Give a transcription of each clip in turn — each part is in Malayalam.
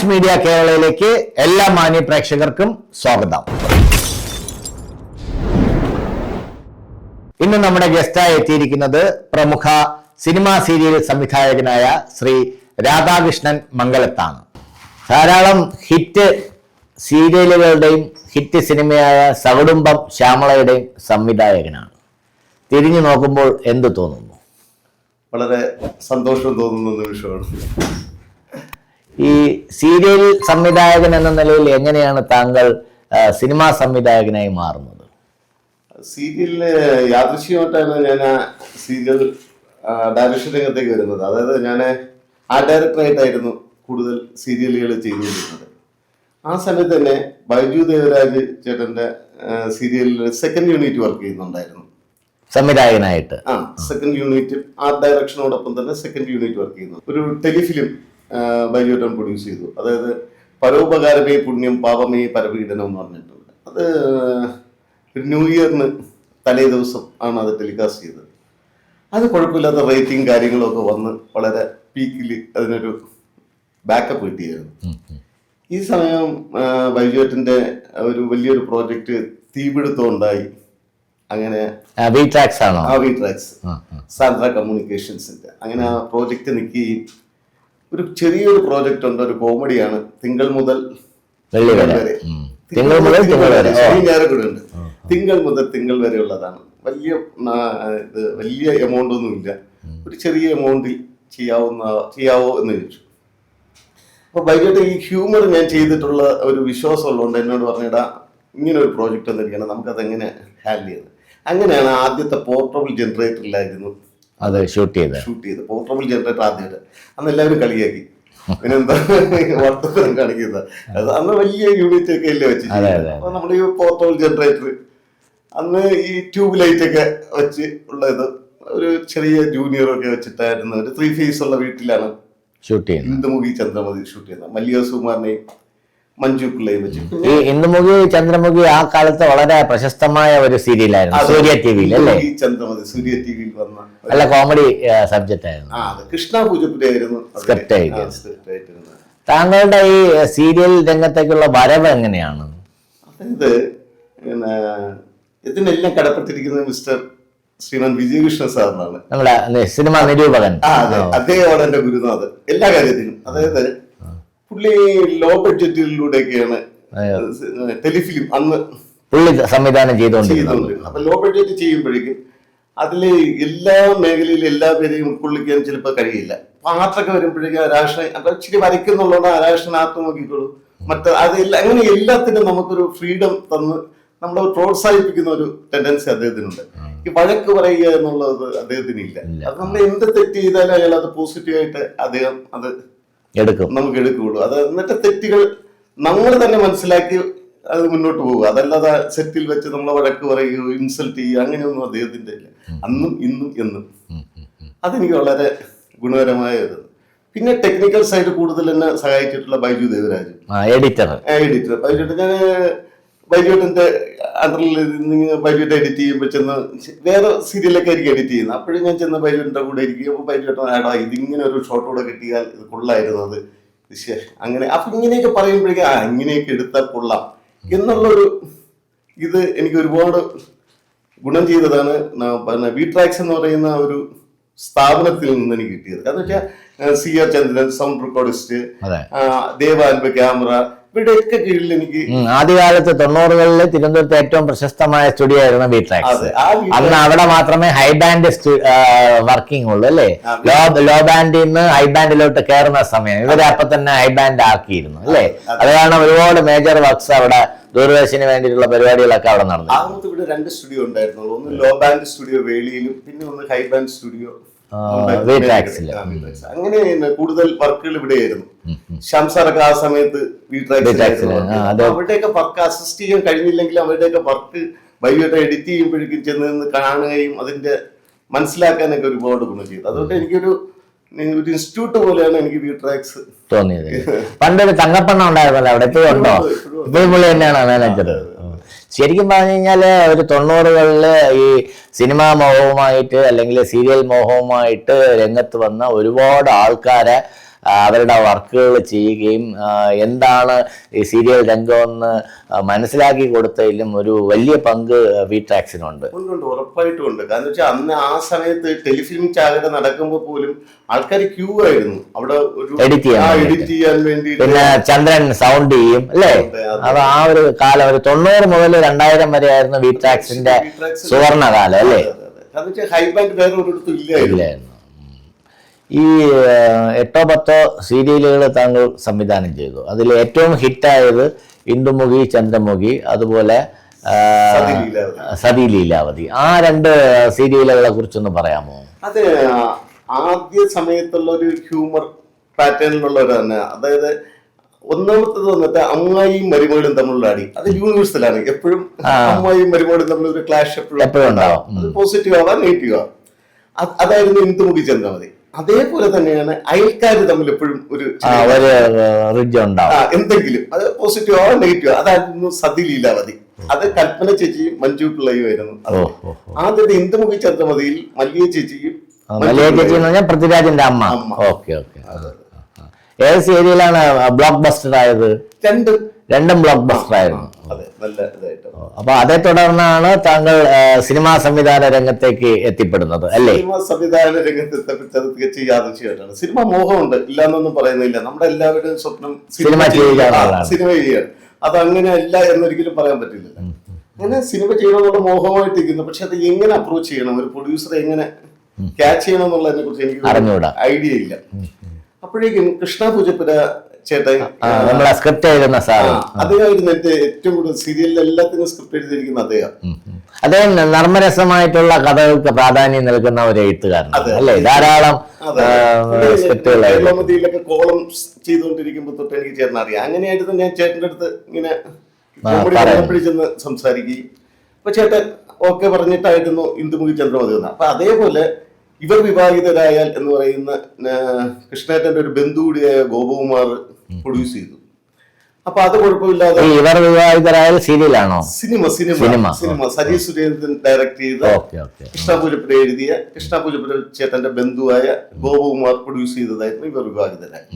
ഫ്ലാഷ് മീഡിയ കേരളയിലേക്ക് എല്ലാ മാന്യ പ്രേക്ഷകർക്കും സ്വാഗതം. ഇന്ന് നമ്മുടെ ഗസ്റ്റായി എത്തിയിരിക്കുന്നത് പ്രമുഖ സിനിമാ സീരിയൽ സംവിധായകനായ ശ്രീ രാധാകൃഷ്ണൻ മംഗലത്താണ്. ധാരാളം ഹിറ്റ് സീരിയലുകളുടെയും ഹിറ്റ് സിനിമയായ സകുടുംബം ശ്യാമളയുടെയും സംവിധായകനാണ്. തിരിഞ്ഞു നോക്കുമ്പോൾ എന്ത് തോന്നുന്നു? വളരെ സന്തോഷം തോന്നുന്ന നിമിഷമാണ്. ഈ സീരിയൽ സംവിധായകൻ എന്ന നിലയിൽ എങ്ങനെയാണ് താങ്കൾ സിനിമാ സംവിധായകനായി മാറുന്നത്? സീരിയലിൽ യാദൃശ്യമായിട്ടാണ് ഞാൻ സീരിയൽ ഡയറക്ഷൻ രംഗത്തേക്ക് വരുന്നത്. അതായത് ഞാൻ ആ ഡയറക്ടറായിട്ടായിരുന്നു കൂടുതൽ സീരിയലുകൾ ചെയ്തുകൊണ്ടിരുന്നത്. ആ സമയത്ത് തന്നെ ബൈജു ദേവരാജ് ചേട്ടന്റെ സീരിയലിൽ സെക്കൻഡ് യൂണിറ്റ് വർക്ക് ചെയ്യുന്നുണ്ടായിരുന്നു. സംവിധായകനായിട്ട്. ആ സെക്കൻഡ് യൂണിറ്റ് ആ ഡയറക്ഷനോടൊപ്പം തന്നെ സെക്കൻഡ് യൂണിറ്റ് വർക്ക് ചെയ്യുന്നു. ഒരു ടെലിഫിലിം ബൈജുട്ടൻ പ്രൊഡ്യൂസ് ചെയ്തു. അതായത് പരോപകാരമേ പുണ്യം പാപമേ പരപീഡനം എന്ന് പറഞ്ഞിട്ടുണ്ട്. അത് ന്യൂ ഇയറിന് തലേ ദിവസം ആണ് അത് ടെലികാസ്റ്റ് ചെയ്തത്. അത് കുഴപ്പമില്ലാത്ത റേറ്റിംഗ് കാര്യങ്ങളൊക്കെ വന്ന് വളരെ പീക്കിൽ അതിനൊരു ബാക്കപ്പ് കിട്ടിയായിരുന്നു. ഈ സമയം ബൈജുവേട്ടന്റെ ഒരു വലിയൊരു പ്രോജക്റ്റ് തീപിടുത്തം ഉണ്ടായി. അങ്ങനെ ട്രാക്സ് ആണോ? ട്രാക്സ്. സാന്ദ്ര കമ്മ്യൂണിക്കേഷൻസിന്റെ അങ്ങനെ ആ പ്രോജക്റ്റ് നിൽക്കുകയും ഒരു ചെറിയൊരു പ്രോജക്റ്റ് ഉണ്ട് ഒരു കോമഡിയാണ് തിങ്കൾ മുതൽ വെള്ളി വരെ. തിങ്കൾ മുതൽ തിങ്കൾ വരെ. ഞായർ കൂടെ ഉണ്ട്. തിങ്കൾ മുതൽ തിങ്കൾ വരെ ഉള്ളതാണ് വലിയ ഇത് വലിയ എമൗണ്ട് ഒന്നുമില്ല ഒരു ചെറിയ എമൗണ്ടിൽ ചെയ്യാവുന്ന ചെയ്യാവോ എന്ന് ചോദിച്ചു. അപ്പൊ വൈകിട്ട് ഈ ഹ്യൂമർ ഞാൻ ചെയ്തിട്ടുള്ള ഒരു വിശ്വാസം ഉള്ളതുകൊണ്ട് എന്നോട് പറഞ്ഞിടാ ഇങ്ങനെ ഒരു പ്രോജക്റ്റ് വന്നിരിക്കണം നമുക്കത് എങ്ങനെ ഹാൻഡിൽ ചെയ്യുന്നത് അങ്ങനെയാണ് ആദ്യത്തെ പോർട്ടബിൾ ജനറേറ്ററിലായിരുന്നു അത് ഷൂട്ട് ചെയ്ത്. ഷൂട്ട് ചെയ്ത്. പോർട്ടബിൾ ജനറേറ്റർ ആദ്യമായിട്ട്. അന്ന് എല്ലാവരും കളിയാക്കി. പിന്നെന്താ? വർത്തമാനം കാണിക്കുന്നത് അത് അന്ന് വലിയ യൂണിറ്റ് ഒക്കെ അല്ലേ വെച്ച്. അപ്പൊ നമ്മുടെ ഈ പോർട്ടബിൾ ജനറേറ്റർ അന്ന് ഈ ട്യൂബ് ലൈറ്റ് ഒക്കെ വെച്ച് ഉള്ളത് ഒരു ചെറിയ ജൂനിയർ ഒക്കെ വെച്ചിട്ടായിരുന്നു ഒരു ത്രീ ഫേസ് ഉള്ള വീട്ടിലാണ് ഷൂട്ട് ചെയ്യുന്നത്. ഇന്ദുമുഖി ചന്ദ്രമതി ഷൂട്ട് ചെയ്യുന്നത്. മല്ലിക മഞ്ജു പിള്ളയും വെച്ച് ഈ ഇന്ദുമുഖി ചന്ദ്രമുഖി ആ കാലത്ത് വളരെ പ്രശസ്തമായ ഒരു സീരിയലായിരുന്നു സൂര്യ ടി വിയിൽ അല്ലേ? ഇന്ദുമുഖി ചന്ദ്രമതി സൂര്യ ടി വിയിൽ വന്ന അല്ല നല്ല കോമഡി സബ്ജക്റ്റ് ആയിരുന്നു. ആ അത് കൃഷ്ണ പൂജപ്പുര ആയിരുന്നു Script താങ്കളുടെ ഈ സീരിയൽ രംഗത്തേക്കുള്ള വരവ് എങ്ങനെയാണ്? അതായത് പിന്നെ ഇതിനെല്ലാം കടപ്പെട്ടിരിക്കുന്നത് മിസ്റ്റർ ശ്രീമാൻ വിജയകൃഷ്ണ സാറിനാണ്. നമ്മുടെ നി- സിനിമ നിരൂപകൻ. ആ അതെ. അദ്ദേഹമാണ് എന്റെ ഗുരുനാഥ് എല്ലാ കാര്യത്തിലും. അതായത് പുള്ളി ലോ ബഡ്ജറ്റിലൂടെയൊക്കെയാണ് ടെലിഫിലിം അന്ന് പുള്ളി സംവിധാനം ചെയ്തുകൊണ്ടിരുന്നത്. അപ്പൊ ലോ ബഡ്ജറ്റ് ചെയ്യുമ്പോഴേക്കും അതിൽ എല്ലാ മേഖലയിലും എല്ലാ പേരെയും ഉൾക്കൊള്ളിക്കാൻ ചിലപ്പോൾ കഴിയില്ല. പാത്രമൊക്കെ വരുമ്പോഴേക്കും രാഷ്ട്രീയ അപ്പൊ ഇച്ചിരി വരയ്ക്കുന്നുള്ളതുകൊണ്ട് ആ രാഷ്ട്രീയനാർത്ഥം നോക്കിക്കോളൂ. മറ്റേ അത് അങ്ങനെ എല്ലാത്തിനും നമുക്കൊരു ഫ്രീഡം തന്ന് നമ്മളെ പ്രോത്സാഹിപ്പിക്കുന്ന ഒരു ടെൻഡൻസി അദ്ദേഹത്തിനുണ്ട്. ഈ വഴക്ക് പറയുക എന്നുള്ളത് അദ്ദേഹത്തിന് ഇല്ല. അത് നമ്മൾ എന്ത് തെറ്റ് ചെയ്താലും അയാൾ അത് പോസിറ്റീവായിട്ട് അദ്ദേഹം അത് എടുക്കും. നമുക്ക് എടുക്കുകയുള്ളൂ. അത് എന്നിട്ട് തെറ്റുകൾ നമ്മൾ തന്നെ മനസ്സിലാക്കി അത് മുന്നോട്ട് പോകുക അതല്ലാതെ സെറ്റിൽ വെച്ച് നമ്മളെ വഴക്ക് പറയുകയോ ഇൻസൾട്ട് ചെയ്യുക അങ്ങനെയൊന്നും അദ്ദേഹത്തിന്റെ ഇല്ല. അന്നും ഇന്നും എന്നും. അതെനിക്ക് വളരെ ഗുണകരമായ ഒരു പിന്നെ ടെക്നിക്കൽ സൈഡ് കൂടുതൽ എന്നെ സഹായിച്ചിട്ടുള്ള ബൈജു ദേവരാജ്. എഡിറ്റർ എഡിറ്റർ ബൈജു ഞാൻ ബൈജുട്ടിന്റെ അണ്ടറിൽ വൈദ്യുട്ട് എഡിറ്റ് ചെയ്യുമ്പോൾ ചെന്ന് വേറെ സീരിയലൊക്കെ ആയിരിക്കും എഡിറ്റ് ചെയ്യുന്നത്. അപ്പോഴും ഞാൻ ചെന്ന് വൈദ്യുട്ടിന്റെ കൂടെ ഇരിക്കും അപ്പോൾ ബൈജുട്ട് ആടാ ഇതിങ്ങനെ ഒരു ഷോട്ട് കൂടെ കിട്ടിയാൽ ഇത് കൊള്ളായിരുന്നു അത്. അങ്ങനെ അപ്പൊ ഇങ്ങനെയൊക്കെ പറയുമ്പോഴേക്കും ആ ഇങ്ങനെയൊക്കെ എടുത്താൽ കൊള്ളാം. എന്നുള്ളൊരു ഇത് എനിക്ക് ഒരുപാട് ഗുണം ചെയ്തതാണ് പറഞ്ഞ പിന്നെ വി ട്രാക്സ് എന്ന് പറയുന്ന ഒരു സ്ഥാപനത്തിൽ നിന്ന് എനിക്ക് കിട്ടിയത്. കാരണം വെച്ചാൽ C R Chandran sound recordist ദേവാൽബ camera ഇവരുടെയൊക്കെ കീഴിൽ എനിക്ക് ആദ്യകാലത്ത് തൊണ്ണൂറുകളിൽ തിരുവനന്തപുരത്ത് ഏറ്റവും പ്രശസ്തമായ സ്റ്റുഡിയോ ആയിരുന്നു വി ട്രാക്സ് അതെ, ആ വി അന്ന് അവിടെ മാത്രമേ ഹൈ ബാൻഡ് വർക്കിംഗ് ഉള്ളൂ അല്ലേ? ലോ ലോ ബാൻഡിൽ നിന്ന് ഹൈ ബാൻഡിലോട്ട് കയറുന്ന സമയം. ഇവരെ അപ്പൊ തന്നെ ഹൈ ബാൻഡ് ആക്കിയിരുന്നു അല്ലേ? അത് കാരണം ഒരുപാട് മേജർ വർക്ക്സ് അവിടെ ദൂരദർശന് വേണ്ടിയിട്ടുള്ള പരിപാടികളൊക്കെ അവിടെ നടന്നു. ഇവിടെ രണ്ട് സ്റ്റുഡിയോ ഉണ്ടായിരുന്നുള്ളൂ. ഒന്ന് ലോ ബാൻഡ് സ്റ്റുഡിയോ വേളിയിലും പിന്നെ ഒന്ന് ഹൈ ബാൻഡ് സ്റ്റുഡിയോ. അങ്ങനെ കൂടുതൽ വർക്കുകൾ ഇവിടെ ആയിരുന്നു സാറൊക്കെ ആ സമയത്ത് അവരുടെയൊക്കെ വർക്ക് അസിസ്റ്റ് ചെയ്യാൻ കഴിഞ്ഞില്ലെങ്കിൽ അവരുടെയൊക്കെ വർക്ക് വൈകിട്ട് എഡിറ്റ് ചെയ്യുമ്പോഴേക്കും ചെന്ന് നിന്ന് കാണുകയും അതിന്റെ മനസ്സിലാക്കാനൊക്കെ ഒരുപാട് ഗുണം ചെയ്തു. അതുകൊണ്ട് എനിക്കൊരു ഒരു ഇൻസ്റ്റിറ്റ്യൂട്ട് പോലെയാണ് എനിക്ക് വി ട്രാക്സ് തോന്നിയത്. പണ്ടൊരു തങ്കപ്പണ്ണ ഉണ്ടായിരുന്നല്ലോ അവിടെ ഉണ്ടോ? ഇപ്പോഴും പോലെ തന്നെയാണ് മാനേജർ ശരിക്കും പറഞ്ഞു കഴിഞ്ഞാൽ ഒരു തൊണ്ണൂറുകളിൽ ഈ സിനിമാ മോഹവുമായിട്ട് അല്ലെങ്കിൽ സീരിയൽ മോഹവുമായിട്ട് രംഗത്ത് വന്ന ഒരുപാട് ആൾക്കാരെ അവരുടെ വർക്കുകൾ ചെയ്യുകയും എന്താണ് ഈ സീരിയൽ രംഗമെന്ന് മനസ്സിലാക്കി കൊടുത്തതിലും ഒരു വലിയ പങ്ക് വി ട്രാക്സിനുണ്ട് ഉണ്ട് ഉറപ്പായിട്ടും ഉണ്ട് കാരണം വെച്ചാൽ അന്ന് ആ സമയത്ത് ടെലിഫിലിം ചാകര നടക്കുമ്പോൾ പോലും ആൾക്കാർ ക്യൂ ആയിരുന്നു. അവിടെ ഒരു എഡിറ്റ് ചെയ്യാൻ എഡിറ്റ് ചെയ്യാൻ വേണ്ടി പിന്നെ ചന്ദ്രൻ സൗണ്ട് ചെയ്യും അല്ലേ? അതെ. ആ ഒരു കാലം ഒരു തൊണ്ണൂറ് മുതൽ രണ്ടായിരം വരെ ആയിരുന്നു വി ട്രാക്സിന്റെ സുവർണ കാലം അല്ലേ കാരണം വെച്ചാൽ ഹൈ ബാൻഡ് വേറെ ഒരിടത്തും ഇല്ലായിരുന്നു. ഈ എട്ടോ പത്തോ സീരിയലുകൾ താങ്കൾ സംവിധാനം ചെയ്തു. അതിൽ ഏറ്റവും ഹിറ്റായത് ഇന്ദുമുഖി ചന്ദ്രമുഖി അതുപോലെ സതി ലീലാവതി. ആ രണ്ട് സീരിയലുകളെ കുറിച്ചൊന്ന് പറയാമോ? അത് ആദ്യ സമയത്തുള്ള ഒരു ഹ്യൂമർ പാറ്റേണിലുള്ള ഒരു തന്നെ അതായത് ഒന്നാമത്തത് വന്നിട്ട് അമ്മായിയും മരുമകളും തമ്മിലുള്ള അടി. അത് യൂണിവേഴ്സലാണ്. എപ്പോഴും അമ്മായിയും മരുമകളും തമ്മിൽ ഒരു ക്ലാഷ് എപ്പോഴും എപ്പോഴും ഉണ്ടാവും. പോസിറ്റീവ് ആവാം നെഗറ്റീവ് ആവാം. അത് അതായിരുന്നു ഇന്ദുമുഖി ചന്ദ്രമതി അതേപോലെ തന്നെയാണ് അയൽക്കാർ തമ്മിൽ എപ്പോഴും ഒരു എന്തെങ്കിലും. അത് പോസിറ്റീവോ നെഗറ്റീവോ നെഗറ്റീവ് അതായിരുന്നു സതി ലീലാവതി അത് കൽപ്പന ചേച്ചിയും മഞ്ജു പിള്ളയും ആയിരുന്നു. ആദ്യത്തെ ഇന്ദുമുഖി ചന്ദ്രമതിയിൽ മല്ലിക ചേച്ചിയും മല്ലിയ മലയ ചേച്ചി എന്ന് പറഞ്ഞാൽ പൃഥ്വിരാജിന്റെ അമ്മ. Okay okay. ഏത് സീരിയലാണ് ബ്ലോക്ക് ബസ്റ്റർ ആയത്? രണ്ട്. രണ്ടും ബ്ലോക്ക് ബസ്റ്റർ ആയിരുന്നു. അതെ നല്ല ഇതായിട്ട് അപ്പൊ അതേ തുടർന്നാണ് താങ്കൾ സിനിമാ സംവിധാന രംഗത്തേക്ക് എത്തിപ്പെടുന്നത് അല്ലേ? സിനിമ സംവിധാന രംഗത്ത് എത്തപ്പെട്ടത് തികച്ചും യാദൃശ്യമായിട്ടാണ് സിനിമ മോഹമുണ്ട് ഇല്ലാന്നൊന്നും പറയുന്നില്ല. നമ്മുടെ എല്ലാവരുടെയും സ്വപ്നം സിനിമ സിനിമ ചെയ്യുകയാണ് അത് അങ്ങനെ അല്ല എന്നൊരിക്കലും പറയാൻ പറ്റില്ല. അങ്ങനെ സിനിമ ചെയ്യണമെന്നുള്ള മോഹമായിട്ട് ഇരിക്കുന്നു പക്ഷെ അത് എങ്ങനെ അപ്രോച്ച് ചെയ്യണം? ഒരു പ്രൊഡ്യൂസർ എങ്ങനെ ക്യാച്ച് ചെയ്യണം എന്നുള്ളതിനെ കുറിച്ച് എനിക്ക് ഐഡിയ ഇല്ല. അപ്പോഴേക്കും കൃഷ്ണ പൂജപ്പുര സ്ക്രിപ്റ്റ് എഴുതുന്ന സാർ അദ്ദേഹമായിരുന്നു എന്റെ ഏറ്റവും കൂടുതൽ സീരിയലിൽ എല്ലാത്തിനും സ്ക്രിപ്റ്റ് എഴുതിയിരിക്കുന്ന അദ്ദേഹം. അദ്ദേഹം നർമ്മരസമായിട്ടുള്ള കഥകൾക്ക് പ്രാധാന്യം നൽകുന്ന ഒരു എഴുത്തുകാരൻ. അല്ലേ? ധാരാളം കോളം ചെയ്തുകൊണ്ടിരിക്കുമ്പോൾ തൊട്ട് എനിക്ക് ചേർന്ന് അറിയാം. അങ്ങനെയായിട്ട് തന്നെ ഞാൻ ചേട്ടന്റെ അടുത്ത് ഇങ്ങനെ ചെന്ന് സംസാരിക്കുകയും അപ്പൊ ചേട്ടൻ ഓക്കെ പറഞ്ഞിട്ടായിരുന്നു ഇന്ദുമുഖി ചന്ദ്രമതി അപ്പൊ അതേപോലെ ഇവർ വിവാഹിതരായാൽ എന്ന് പറയുന്ന കൃഷ്ണേട്ടന്റെ ഒരു ബന്ധു കൂടിയായ ഗോപകുമാർ പ്രൊഡ്യൂസ് ചെയ്തു. അപ്പൊ അത് കുഴപ്പമില്ലാതെ ഇവർ വിവാഹിതരായ സീരിയലാണോ? Cinema cinema cinema. Sajeev Saji Surendran direct ചെയ്ത കൃഷ്ണ പൂജപ്പുര കൃഷ്ണപുരപ്പുര എഴുതിയ കൃഷ്ണപുരപ്പുര ചേട്ടന്റെ ബന്ധുവായ ഗോപകുമാർ പ്രൊഡ്യൂസ് ചെയ്തതായിരുന്നു ഇവർ വിവാഹിതരായി.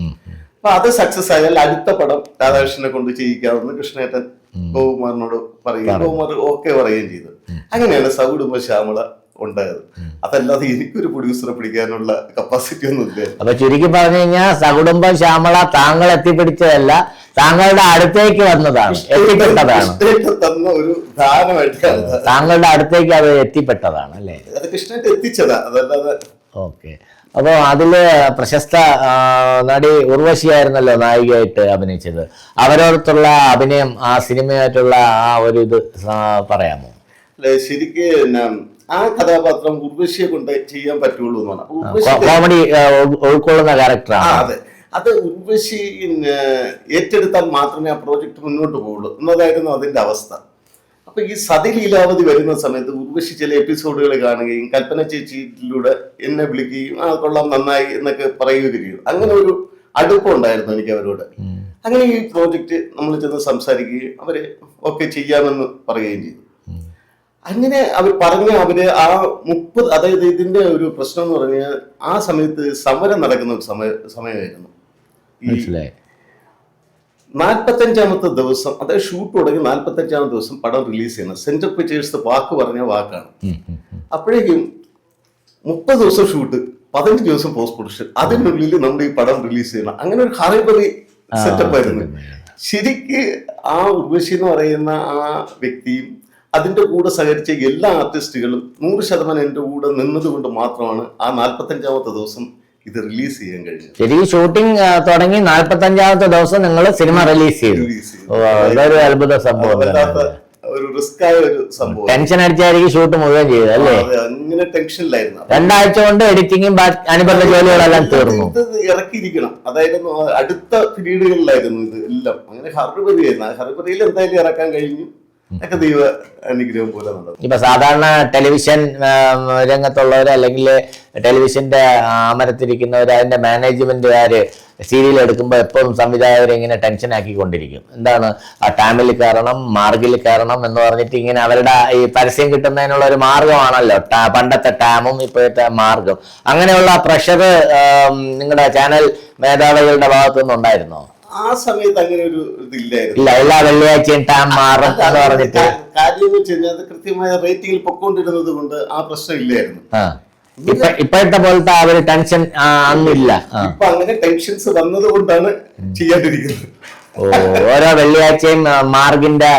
അപ്പൊ അത് സക്സസ് ആയാൽ അടുത്ത പടം രാധാകൃഷ്ണനെ കൊണ്ട് ചെയ്യിക്കാമെന്ന് കൃഷ്ണേട്ടൻ ഗോപകുമാറിനോട് പറയുകയും ഗോപകുമാർ ഓക്കെ പറയുകയും ചെയ്തു. അങ്ങനെയാണ് സൗകുടുംബ ശ്യാമള ഉണ്ടായത്. അതല്ലാതെ എനിക്കൊരു പ്രൊഡ്യൂസറെ പിടിക്കാനുള്ള കപ്പാസിറ്റി ഒന്നും ഇല്ല. അപ്പൊ ചുരുക്കി പറഞ്ഞു കഴിഞ്ഞാൽ സകുടുംബം ശ്യാമള താങ്കൾ എത്തിപ്പിടിച്ചതല്ല താങ്കളുടെ അടുത്തേക്ക് വന്നതാണ് എത്തിപ്പെട്ടതാണ്. തന്ന ഒരു ദാനമായിട്ടാണ്. താങ്കളുടെ അടുത്തേക്ക് അത് എത്തിപ്പെട്ടതാണ് അല്ലേ? അത് കൃഷ്ണേട്ടൻ എത്തിച്ചതാ അതല്ലാതെ ഓക്കെ. അപ്പോൾ അതിൽ പ്രശസ്ത നടി ഉർവശിയായിരുന്നല്ലോ നായികയായിട്ട് അഭിനയിച്ചത്. അവരോടത്തുള്ള അഭിനയം ആ സിനിമയായിട്ടുള്ള ആ ഒരു ഇത് പറയാമോ? അല്ലെ ശരിക്ക് ആ കഥാപാത്രം ഉർവശിയെ കൊണ്ട് ചെയ്യാൻ പറ്റുള്ളൂ എന്നാണ് കോമഡി ഉൾക്കൊള്ളുന്ന ക്യാരക്ടറാണ് അതെ. അത് ഉർവശി ഏറ്റെടുത്താൽ മാത്രമേ ആ പ്രോജക്റ്റ് മുന്നോട്ട് പോവുള്ളൂ എന്നതായിരുന്നു അതിന്റെ അവസ്ഥ. അപ്പൊ ഈ സതി ലീലാവതി വരുന്ന സമയത്ത് ഉർവശി ചില എപ്പിസോഡുകൾ കാണുകയും കൽപ്പന ചേച്ചിയിലൂടെ എന്നെ വിളിക്കുകയും ആ കൊള്ളാം നന്നായി എന്നൊക്കെ പറയുകയും ചെയ്തു. അങ്ങനെ ഒരു അടുപ്പം ഉണ്ടായിരുന്നു എനിക്ക് അവരോട്. അങ്ങനെ ഈ പ്രോജക്റ്റ് നമ്മൾ ചെന്ന് സംസാരിക്കുകയും അവർ ഒക്കെ ചെയ്യാമെന്ന് പറയുകയും ചെയ്തു. അങ്ങനെ അവർ പറഞ്ഞ അവർ ആ മുപ്പത് അതായത് ഇതിന്റെ ഒരു പ്രശ്നം എന്ന് പറഞ്ഞാൽ ആ സമയത്ത് സമരം നടക്കുന്ന ഒരു സമയ സമയമായിരുന്നു. മനസ്സിലായി. നാൽപ്പത്തഞ്ചാമത്തെ ദിവസം അതായത് ഷൂട്ട് തുടങ്ങി നാൽപ്പത്തഞ്ചാമത്തെ ദിവസം പടം റിലീസ് ചെയ്യണം സെന്റർ പിക്ചേഴ്സ് വാക്ക് പറഞ്ഞ വാക്കാണ്. അപ്പോഴേക്കും മുപ്പത് ദിവസം ഷൂട്ട് പതിനഞ്ച് ദിവസം പോസ്റ്റ് പ്രൊഡക്ഷൻ അതിനുള്ളിൽ നമ്മൾ ഈ പടം റിലീസ് ചെയ്യണം അങ്ങനെ ഒരു ഹറിബറി സെറ്റപ്പ് ആയിരുന്നു. ശരിക്ക് ആ ഉർവശി എന്ന് പറയുന്ന ആ വ്യക്തിയും അതിന്റെ കൂടെ സഹകരിച്ച എല്ലാ ആർട്ടിസ്റ്റുകളും നൂറ് ശതമാനം എന്റെ കൂടെ നിന്നതുകൊണ്ട് മാത്രമാണ് ആ നാൽപ്പത്തഞ്ചാമത്തെ ദിവസം ഇത് റിലീസ് ചെയ്യാൻ കഴിഞ്ഞത്. ശരി ഷൂട്ടിംഗ് തുടങ്ങി നാൽപ്പത്തി അഞ്ചാമത്തെ ദിവസം നിങ്ങൾ സിനിമ റിലീസ് ചെയ്തു. അതൊരു അത്ഭുത സംഭവം ഒരു റിസ്ക് ആയ ഒരു സംഭവം. ടെൻഷൻ അടിച്ചായിരിക്കും ഷൂട്ട് മുഴുവൻ ചെയ്തത് അല്ലേ? അങ്ങനെ ടെൻഷനിലായിരുന്നു. രണ്ടാഴ്ച കൊണ്ട് എഡിറ്റിംഗും അനുബന്ധ ജോലികളെല്ലാം തീർന്നു. ഇത് ഇറക്കിയിരിക്കണം. അതായത് അടുത്ത പീരീഡുകളിലായിരുന്നു ഇത് എല്ലാം. അങ്ങനെ ഹർബറിയായിരുന്നു ആയിരുന്നു ഹർബറിയിൽ എന്തായാലും ഇറക്കാൻ കഴിഞ്ഞു. ഒക്കെ ദൈവ അനുഗ്രഹം പോലെ ഇപ്പൊ സാധാരണ ടെലിവിഷൻ രംഗത്തുള്ളവര് അല്ലെങ്കിൽ ടെലിവിഷന്റെ അമരത്തിരിക്കുന്നവർ അതിന്റെ മാനേജ്മെന്റുകാര് സീരിയൽ എടുക്കുമ്പോൾ എപ്പോഴും സംവിധായകരെ ഇങ്ങനെ ടെൻഷൻ ആക്കിക്കൊണ്ടിരിക്കും. എന്താണ്? ആ ടാമിൽ കയറണം മാർഗിൽ കയറണം എന്ന് പറഞ്ഞിട്ട് ഇങ്ങനെ അവരുടെ ഈ പരസ്യം കിട്ടുന്നതിനുള്ള ഒരു മാർഗമാണല്ലോ. പണ്ടത്തെ ടാമും ഇപ്പോഴത്തെ മാർഗം. അങ്ങനെയുള്ള പ്രഷർ നിങ്ങളുടെ ചാനൽ മേധാവികളുടെ ഭാഗത്തു ഉണ്ടായിരുന്നോ ആ സമയത്ത് അങ്ങനെ ഒരു ഇതില്ലായിരുന്നു. ഇല്ല എല്ലാ വെള്ളിയാഴ്ചയും ടാം മാറും എന്ന് പറഞ്ഞിട്ട്. കാര്യം എന്ന് വെച്ച് കഴിഞ്ഞാൽ അത് കൃത്യമായ റേറ്റിംഗിൽ പൊക്കോണ്ടിരുന്നത് കൊണ്ട് ആ പ്രശ്നം ഇല്ലായിരുന്നു ആ. ഇപ്പൊ ഇപ്പോഴത്തെ പോലത്തെ ആ ഒരു ടെൻഷൻ ആ, അന്നില്ല. ആ. ഇപ്പൊ അങ്ങനെ ടെൻഷൻസ് വന്നത് കൊണ്ടാണ് ചെയ്യാണ്ടിരിക്കുന്നത് ഓ ഓരോ വെള്ളിയാഴ്ചയും ആ, മാർഗിന്റെ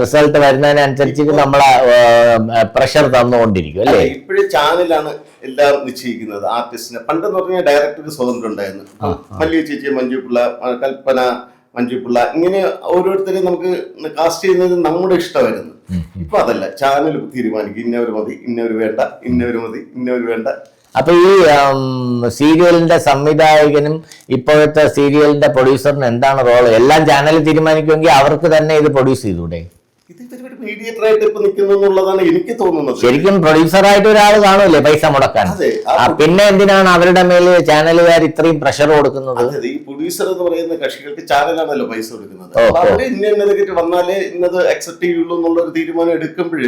റിസൾട്ട് വരുന്നതിനനുസരിച്ച് നമ്മളെ പ്രഷർ തന്നുകൊണ്ടിരിക്കും അല്ലേ? ഇപ്പോഴും ചാനലാണ് എല്ലാം നിശ്ചയിക്കുന്നത് ആർട്ടിസ്റ്റിനെ പണ്ടെന്ന് പറഞ്ഞാൽ ഡയറക്ടർക്ക് സ്വാതന്ത്ര്യം ഉണ്ടായിരുന്നു. മല്ലിക ചേച്ചി മഞ്ജു പിള്ള കൽപ്പന മഞ്ജു പിള്ള ഇങ്ങനെ ഓരോരുത്തരെയും നമുക്ക് കാസ്റ്റ് ചെയ്യുന്നത് നമ്മുടെ ഇഷ്ടമായിരുന്നു. ഇപ്പൊ അതല്ല ചാനൽ തീരുമാനിക്കും. ഇന്നവര് മതി ഇന്നവര് വേണ്ട ഇന്നവര് മതി ഇന്നവര് വേണ്ട. അപ്പൊ ഈ സീരിയലിന്റെ സംവിധായകനും ഇപ്പോഴത്തെ സീരിയലിന്റെ പ്രൊഡ്യൂസറിനും എന്താണ് റോൾ എല്ലാം ചാനൽ തീരുമാനിക്കുമെങ്കിൽ അവർക്ക് തന്നെ ഇത് പ്രൊഡ്യൂസ് ചെയ്തൂടെ? എനിക്ക് തോന്നുന്നത്. ശരിക്കും പ്രൊഡ്യൂസറായിട്ട് ഒരാൾ കാണൂലേ പൈസ മുടക്കാൻ? പിന്നെ എന്തിനാണ് അവരുടെ മേൽ ചാനലുകാർ ഇത്രയും പ്രഷർ കൊടുക്കുന്നത്? ഈ പ്രൊഡ്യൂസർ എന്ന് പറയുന്ന കക്ഷികൾക്ക് ചാനലാണല്ലോ പൈസ കൊടുക്കുന്നത്. അവർ ഇന്ന ഇന്നതൊക്കെ വന്നാലേ ഇന്നത് അക്സെപ്റ്റ് ചെയ്യുള്ളൂ എന്നുള്ള ഒരു തീരുമാനം എടുക്കുമ്പോൾ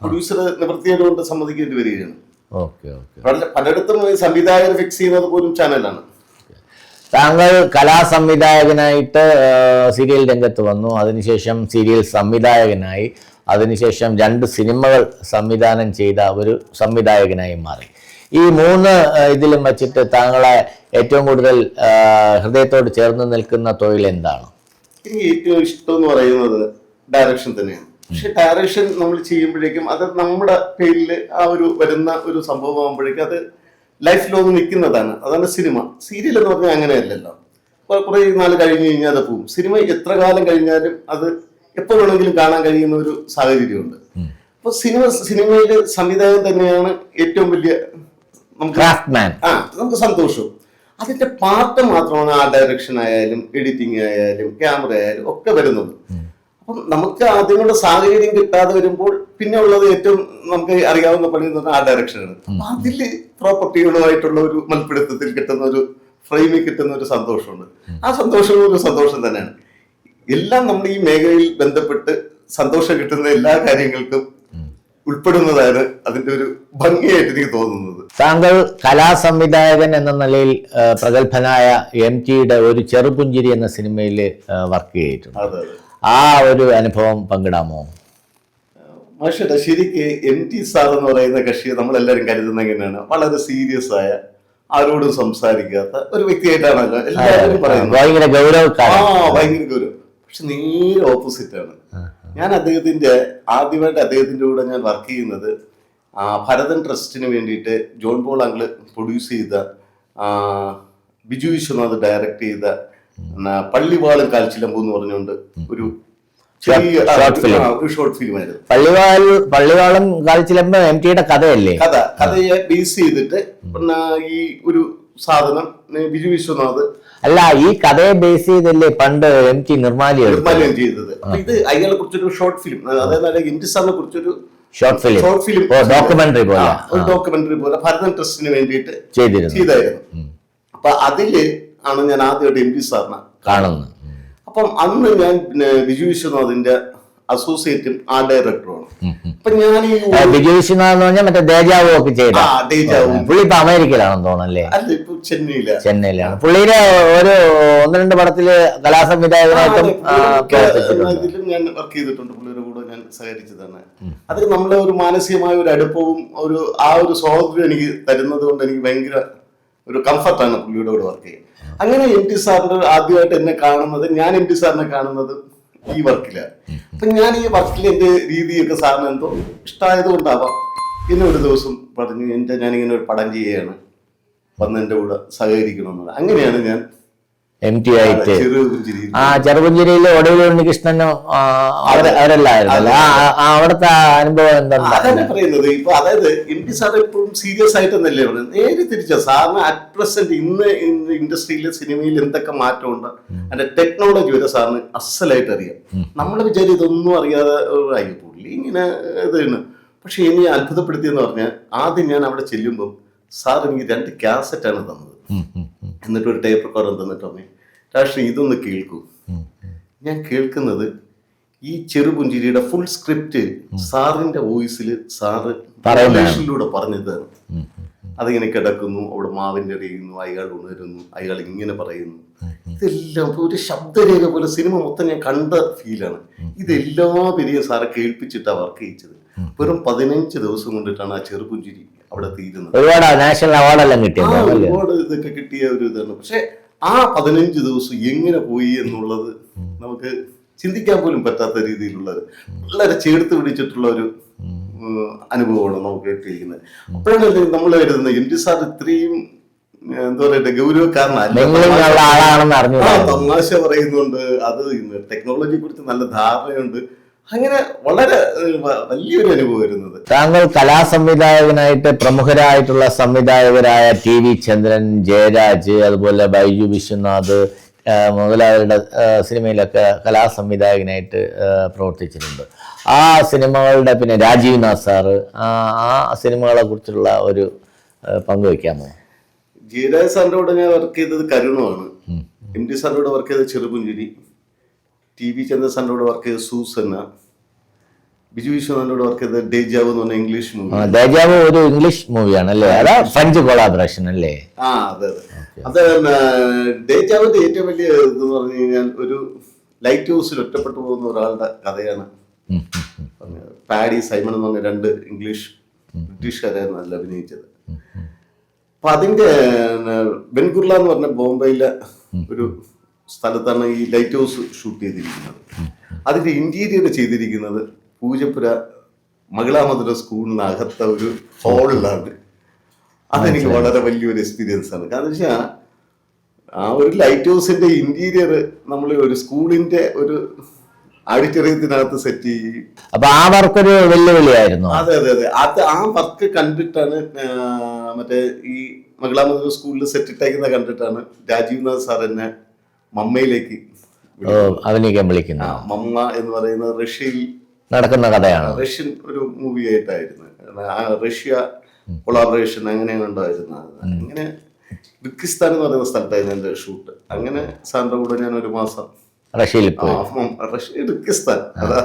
പ്രൊഡ്യൂസർ നിവൃത്തിയോട് കൊണ്ട് സമ്മതിക്കേണ്ടി വരികയാണ്. പലയിടത്തും സംവിധായകർ ഫിക്സ് ചെയ്യുന്നത് പോലും ചാനലാണ് താങ്കൾ കലാസംവിധായകനായിട്ട് സംവിധായകനായിട്ട് സീരിയൽ രംഗത്ത് വന്നു. അതിനുശേഷം സീരിയൽ സംവിധായകനായി. അതിനുശേഷം രണ്ട് സിനിമകൾ സംവിധാനം ചെയ്ത ഒരു സംവിധായകനായി മാറി. ഈ മൂന്ന് ഇതിലും വച്ചിട്ട് താങ്കളെ ഏറ്റവും കൂടുതൽ ഹൃദയത്തോട് ചേർന്ന് നിൽക്കുന്ന തൊഴിൽ എന്താണ്? എനിക്ക് ഏറ്റവും ഇഷ്ടം എന്ന് പറയുന്നത് ഡയറക്ഷൻ തന്നെയാണ്. പക്ഷെ ഡയറക്ഷൻ നമ്മൾ ചെയ്യുമ്പോഴേക്കും അത് നമ്മുടെ പേരിൽ ആ ഒരു വരുന്ന ഒരു സംഭവമാകുമ്പോഴേക്കും അത് ലൈഫ് ലോങ് നിൽക്കുന്നതാണ് അതാണ് സിനിമ. സീരിയൽ എന്ന് പറഞ്ഞാൽ അങ്ങനെയല്ലല്ലോ. കുറെ- നാൾ കഴിഞ്ഞ് കഴിഞ്ഞാൽ അത് പോകും സിനിമ എത്ര കാലം കഴിഞ്ഞാലും അത് എപ്പോൾ വേണമെങ്കിലും കാണാൻ കഴിയുന്ന ഒരു സാഹചര്യമുണ്ട്. അപ്പൊ സിനിമ സിനിമയിൽ സംവിധായകൻ തന്നെയാണ് ഏറ്റവും വലിയ നമുക്ക് ആ നമുക്ക് സന്തോഷവും അതിന്റെ പാർട്ട് മാത്രമാണ് ആ ഡയറക്ഷൻ ആയാലും എഡിറ്റിംഗ് ആയാലും ക്യാമറ ആയാലും ഒക്കെ വരുന്നത്. അപ്പം നമുക്ക് അതിനുള്ള സാഹചര്യം കിട്ടാതെ വരുമ്പോൾ പിന്നെ ഉള്ളത് ഏറ്റവും നമുക്ക് അറിയാവുന്ന പണി എന്ന് പറഞ്ഞാൽ ആ ഡയറക്ഷനാണ് അപ്പൊ അതിൽ പ്രോപ്പർട്ടികളുമായിട്ടുള്ള ഒരു മൽപ്പിടുത്തത്തിൽ കിട്ടുന്ന ഒരു ഫ്രെയിമിൽ കിട്ടുന്ന ഒരു സന്തോഷമുണ്ട്. ആ സന്തോഷവും ഒരു സന്തോഷം തന്നെയാണ്. എല്ലാം നമ്മൾ ഈ മേഖലയിൽ ബന്ധപ്പെട്ട് സന്തോഷം കിട്ടുന്ന എല്ലാ കാര്യങ്ങൾക്കും ഉൾപ്പെടുന്നതാണ് അതിന്റെ ഒരു ഭംഗിയായിട്ട് എനിക്ക് തോന്നുന്നത്. താങ്കൾ കലാ സംവിധായകൻ എന്ന നിലയിൽ പ്രഗത്ഭനായ എം ടിയുടെ ഒരു ചെറുപുഞ്ചിരി എന്ന സിനിമയിൽ വർക്ക് ചെയ്തിട്ടുണ്ട്. അതെ അതെ. ആ ഒരു അനുഭവം പങ്കിടാമോ? മാഷേട്ടാ ശരിക്ക് എം ടി സാർ എന്ന് പറയുന്ന കക്ഷിയെ നമ്മളെല്ലാവരും കരുതുന്ന എങ്ങനെയാണ് വളരെ സീരിയസ് ആയ ആരോടും സംസാരിക്കാത്ത ഒരു വ്യക്തിയായിട്ടാണല്ലോ എല്ലാവരും പറയുന്നത്. ഭയങ്കര ആ ഗൗരവക്കാരൻ ഭയങ്കര ഗൗരവം. പക്ഷെ നേരെ ഓപ്പോസിറ്റ് ആണ്. ഞാൻ അദ്ദേഹത്തിന്റെ ആദ്യമായിട്ട് അദ്ദേഹത്തിന്റെ കൂടെ ഞാൻ വർക്ക് ചെയ്യുന്നത് ആ, ഭരതൻ ട്രസ്റ്റിന് വേണ്ടിയിട്ട് ജോൺ പോൾ അങ്കിൾ പ്രൊഡ്യൂസ് ചെയ്ത ആ, ബിജു വിശ്വനാഥ് ഡയറക്റ്റ് ചെയ്ത ആ, പള്ളിവാളും കാൽച്ചിലമ്പു എന്ന് പറഞ്ഞുകൊണ്ട് ഒരു ഷോർട്ട് പള്ളിവാൾ പള്ളിവാളം കാൽച്ചിലമ്പ് എം ടിയുടെ കഥയല്ലേ? കഥ. കഥയെ ബേസ് ചെയ്തിട്ട് പിന്നെ ഈ ഒരു സാധനം ബിജു വിശ്വനാഥ് അല്ല ഈ കഥയെ ബേസ് ചെയ്തല്ലേ പണ്ട് എം ടി നിർമ്മാലി എടുത്തത്? നിർമ്മാല്യം ചെയ്തത്. ഇത് അയാളെ കുറിച്ചൊരു ഷോർട്ട് ഫിലിം അതായത് ഇൻഡിസാറിനെ കുറിച്ചൊരു short film short film documentary പോലെ. ഡോക്യുമെന്ററി പോലെ ഭരതൻ ട്രസ്റ്റിന് വേണ്ടിയിട്ട് ചെയ്തിരുന്നു. ചെയ്തായിരുന്നു. അപ്പൊ അതിൽ ആണ് ഞാൻ ആദ്യമായിട്ട് എം പി സാറിനെ കാണുന്നത്. അപ്പം അന്ന് ഞാൻ പിന്നെ ബിജു വിശ്വനാഥിന്റെ അസോസിയേറ്റും ആ ഡയറക്ടറുമാണ്. അപ്പൊ ഞാൻ ഈ ബിജു വിശ്വനാഥ് എന്ന് പറഞ്ഞാൽ മറ്റേ ദേജാവു ഒക്കെ ചെയ്ത. പുള്ളി ഇപ്പൊ അമേരിക്കയിലാണെന്ന് തോന്നല്ലേ അല്ല ഇപ്പൊ ചെന്നൈയിലാണ് ചെന്നൈയിലാണ്. പുള്ളിയുടെ ഒരു ഒന്ന് രണ്ട് പടത്തിൽ കലാസംവിധായകനായിട്ടും ഇതിലും ഞാൻ വർക്ക് ചെയ്തിട്ടുണ്ട്. പുള്ളിയുടെ കൂടെ ഞാൻ സഹകരിച്ചതാണ്. അത് നമ്മളെ ഒരു മാനസികമായ ഒരു അടുപ്പവും ഒരു ആ ഒരു സ്വാതന്ത്ര്യം എനിക്ക് തരുന്നത് കൊണ്ട് എനിക്ക് ഭയങ്കര ഒരു കംഫർട്ടാണ് പുള്ളിയുടെ കൂടെ വർക്ക് ചെയ്യുന്നത് അങ്ങനെ എം ടി സാറിന്റെ ആദ്യമായിട്ട് എന്നെ കാണുന്നത് ഞാൻ എം ടി സാറിനെ കാണുന്നത് ഈ വർക്കിലാണ് അപ്പൊ ഞാൻ ഈ വർക്കിൽ എന്റെ രീതിയൊക്കെ സാറിന് എന്തോ ഇഷ്ടമായത് കൊണ്ടാവാം. പിന്നെ ഒരു ദിവസം പറഞ്ഞു എന്റെ ഞാനിങ്ങനെ ഒരു പടം ചെയ്യുകയാണ് വന്ന് എന്റെ കൂടെ സഹകരിക്കണമെന്നുള്ളത് അങ്ങനെയാണ് ഞാൻ എം ടി ആയിട്ട്. ആ ചെറുപുഞ്ചിരിയിൽ ഒടുവിൽ ഉണ്ണികൃഷ്ണനും അവരല്ലായിരുന്നു ആ, അവിടുത്തെ അനുഭവം എന്താണ്? അതാണ് പറയുന്നത്. ഇപ്പൊ അതായത് എം ടി സാർ എപ്പോഴും സീരിയസ് ആയിട്ടെന്നല്ലേ പറയുന്നത്? നേരെ തിരിച്ച സാറിന് അറ്റ് പ്രസന്റ് ഇന്ന് ഇൻഡസ്ട്രിയിലെ സിനിമയിൽ എന്തൊക്കെ മാറ്റമുണ്ട്? അതിന്റെ ടെക്നോളജി വരെ സാറിന് അസലായിട്ട് അറിയാം നമ്മൾ വിചാരം ഇതൊന്നും അറിയാതെ ആയി പുള്ളി ഇങ്ങനെ ഇതാണ്. പക്ഷെ ഇനി അത്ഭുതപ്പെടുത്തിയെന്ന് പറഞ്ഞാൽ ആദ്യം ഞാൻ അവിടെ ചെല്ലുമ്പോൾ സാർ എനിക്ക് രണ്ട് ക്യാസറ്റാണ് തന്നത്. എന്നിട്ട് ഒരു ടേപ്പ് റെക്കോർഡർ തന്നിട്ട് അമ്മേ രാഷ്ട്രീയ ഇതൊന്ന് കേൾക്കൂ. ഞാൻ കേൾക്കുന്നത് ഈ ചെറുപുഞ്ചിരിയുടെ ഫുൾ സ്ക്രിപ്റ്റ് സാറിന്റെ വോയിസിൽ സാറ്. ഇംഗ്ലീഷിലൂടെ ഉം. അതിങ്ങനെ കിടക്കുന്നു അവിടെ മാവിന്റെ അറിയുന്നു അയാൾ ഉണരുന്നു അയാൾ ഇങ്ങനെ പറയുന്നു ഇതെല്ലാം ഒരു ശബ്ദരേഖ പോലെ സിനിമ മൊത്തം ഞാൻ കണ്ട ഫീലാണ് ഇതെല്ലാ പേരെയും സാറെ കേൾപ്പിച്ചിട്ടാണ് വർക്ക് ചെയ്യിച്ചത് വെറും പതിനഞ്ച് ദിവസം കൊണ്ടിട്ടാണ് ആ ചെറുപുഞ്ചിരി അവിടെ തീരുന്നത്. ഒരുപാട് നാഷണൽ അവാർഡ് എല്ലാം കിട്ടിയത് ഒരുപാട് ഇതൊക്കെ കിട്ടിയ ഒരു ഇതാണ്. പക്ഷെ ആ പതിനഞ്ച് ദിവസം എങ്ങനെ പോയി എന്നുള്ളത് നമുക്ക് ചിന്തിക്കാൻ പോലും പറ്റാത്ത രീതിയിലുള്ള വളരെ ചേർത്ത് പിടിച്ചിട്ടുള്ള ഒരു അനുഭവമാണ് നമുക്ക് കിട്ടിയിരിക്കുന്നത്. അപ്പോഴാണ് നമ്മൾ കരുതുന്നത് എം ജി സാർ ഇത്രയും എന്താ പറയട്ടെ ഗൗരവക്കാരനല്ല. തമാശ പറയുന്നുണ്ട്. അത് ടെക്നോളജിയെ കുറിച്ച് നല്ല ധാരണയുണ്ട്. അങ്ങനെ വളരെ വലിയൊരു അനുഭവം വരുന്നത്. താങ്കൾ കലാസംവിധായകനായിട്ട് പ്രമുഖരായിട്ടുള്ള സംവിധായകരായ ടി വി ചന്ദ്രൻ ജയരാജ് അതുപോലെ ബൈജു വിശ്വനാഥ് മുതലായവരുടെ സിനിമയിലൊക്കെ കലാ സംവിധായകനായിട്ട് പ്രവർത്തിച്ചിട്ടുണ്ട്. ആ സിനിമകളുടെ പിന്നെ രാജീവ് നാഥ് സാറ് ആ സിനിമകളെ കുറിച്ചുള്ള ഒരു പങ്കുവയ്ക്കാമോ ജയരാജ് സാറിന്റെ കൂടെ ഞാൻ വർക്ക് ചെയ്തത് കരുണമാണ് എം ടി സാറിന്റെ കൂടെ വർക്ക് ചെയ്തത് ചെറുപുഞ്ചിരി. ടി വി ചന്ദ്രസാറിനോട് വർക്ക് ചെയ്ത സൂസന ബിജു വിശ്വനാഥിനോട് വർക്ക് ചെയ്ത ഡേജാവ് എന്ന് പറഞ്ഞ ഇംഗ്ലീഷ് മൂവി ഡേജാവ് ഒരു ഇംഗ്ലീഷ് മൂവിയാണ് അല്ലേ അതാ ഫ്രഞ്ച് കൊളാബറേഷൻ അല്ലേ? ആ അതെ അതെ. അത് ഡേജാവിന്റെ ഏറ്റവും വലിയ ഇതെന്ന് പറഞ്ഞു കഴിഞ്ഞാൽ ഒരു ലൈറ്റ് ഹൗസിൽ ഒറ്റപ്പെട്ടു പോകുന്ന ഒരാളുടെ കഥയാണ്. പാഡി സൈമൺ എന്ന് പറഞ്ഞ രണ്ട് ഇംഗ്ലീഷ് ബ്രിട്ടീഷുകാരായിരുന്നു അതിൽ അഭിനയിച്ചത്. അപ്പൊ അതിന്റെ ബെൻകുർല എന്ന് പറഞ്ഞ ബോംബെയിലെ ഒരു സ്ഥലത്താണ് ഈ ലൈറ്റ് ഹൗസ് ഷൂട്ട് ചെയ്തിരിക്കുന്നത്. അതിന്റെ ഇന്റീരിയർ ചെയ്തിരിക്കുന്നത് പൂജപ്പുര മകളാമധുര സ്കൂളിനകത്ത ഒരു ഹോളിലാണ് അതെനിക്ക് വളരെ വലിയൊരു എക്സ്പീരിയൻസ് ആണ്. കാരണം വെച്ചാൽ ആ ഒരു ലൈറ്റ് ഹൗസിന്റെ ഇന്റീരിയർ നമ്മൾ ഒരു സ്കൂളിന്റെ ഒരു ആഡിറ്റോറിയത്തിനകത്ത് സെറ്റ് ചെയ്യും അപ്പൊ ആ വെല്ലുവിളിയായിരുന്നു. അതെ അതെ അതെ. അത് ആ വർക്ക് കണ്ടിട്ടാണ് മറ്റേ ഈ മംഗളാമധുര സ്കൂളിൽ സെറ്റ് ഇട്ടേക്കുന്ന കണ്ടിട്ടാണ് രാജീവ് നാഥ് സാർ എന്നെ മമ്മയിലേക്ക് അഭിനയിക്കാൻ വിളിക്കുന്നു. മമ്മ എന്ന് പറയുന്ന റഷ്യയിൽ നടക്കുന്ന കഥയാണ് റഷ്യൻ ഒരു മൂവി ആയിട്ടായിരുന്നു. ആ റഷ്യ കൊളാബറേഷൻ അങ്ങനെ ഉണ്ടായിരുന്നു. അങ്ങനെ കിർഗിസ്ഥാൻ എന്ന് പറയുന്ന സ്ഥലത്തായിരുന്നു എന്റെ ഷൂട്ട് അങ്ങനെ സാറിന്റെ കൂടെ ഞാൻ ഒരു മാസം റഷ്യയിൽ റഷ്യ കിർഗിസ്ഥാൻ. അതാ.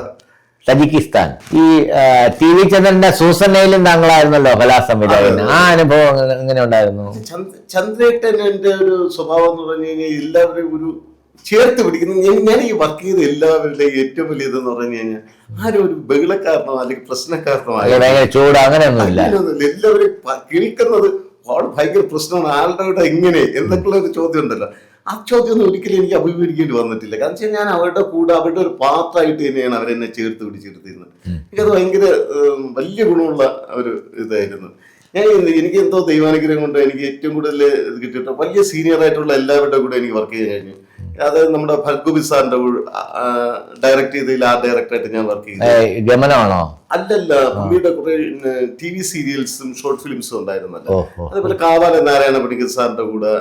തജിക്കിസ്ഥാൻ. ഈ ടി വി ചന്ദ്രന്റെ സൂസനയിലും താങ്കളായിരുന്നല്ലോ കലാ സംവിധായകൻ ആ അനുഭവം എങ്ങനെ- ഉണ്ടായിരുന്നു? ചന്ദ്രേട്ടന്റെ ഒരു സ്വഭാവം എന്ന് പറഞ്ഞു കഴിഞ്ഞാൽ എല്ലാവരും ഒരു ചേർത്ത് പിടിക്കുന്നു. ഞാൻ ഈ വർക്ക് ചെയ്ത എല്ലാവരുടെയും ഏറ്റവും വലിയ ഇതെന്ന് പറഞ്ഞു കഴിഞ്ഞാൽ ആരും ഒരു ബഹളക്കാരനോ അല്ലെങ്കിൽ പ്രശ്നക്കാരനോ ചൂട് അങ്ങനെയൊന്നുമില്ല. അങ്ങനെയൊന്നുമില്ല. എല്ലാവരും കേൾക്കുന്നത് വളരെ ഭയങ്കര പ്രശ്നമാണ്. ആളുടെ കൂടെ എങ്ങനെ എന്നൊക്കെയുള്ള ഒരു ചോദ്യം ഉണ്ടല്ലോ. ആ ചോദ്യം ഒന്നും ഒരിക്കലും എനിക്ക് അഭിമുഖീകരിക്കേണ്ടി വന്നിട്ടില്ല. കാരണം വെച്ചാൽ ഞാൻ അവരുടെ കൂടെ അവരുടെ ഒരു പാത്രമായിട്ട് തന്നെയാണ് അവരെന്നെ ചേർത്ത് പിടിച്ചെടുത്തിരുന്നത്. എനിക്കത് ഭയങ്കര വലിയ ഗുണമുള്ള ഒരു ഇതായിരുന്നു. ഞാൻ എനിക്ക് എന്തോ ദൈവാനുഗ്രഹം കൊണ്ട് എനിക്ക് ഏറ്റവും കൂടുതൽ കിട്ടിയിട്ട് വലിയ സീനിയർ ആയിട്ടുള്ള എല്ലാവരുടെ കൂടെ എനിക്ക് വർക്ക് ചെയ്യാൻ കഴിഞ്ഞു. അത് നമ്മുടെ ഫൽഗുബി സാറിന്റെ ഡയറക്ട് ചെയ്തതിൽ ആ ഡയറക്ടറായിട്ട് ഞാൻ വർക്ക് ചെയ്തു. അല്ലല്ല പുള്ളിയുടെ കുറെ ടി വി സീരിയൽസും ഷോർട്ട് ഫിലിംസും ഉണ്ടായിരുന്നല്ലോ. അതേപോലെ കാവാല നാരായണ പണിക്കർ സാറിന്റെ കൂടെ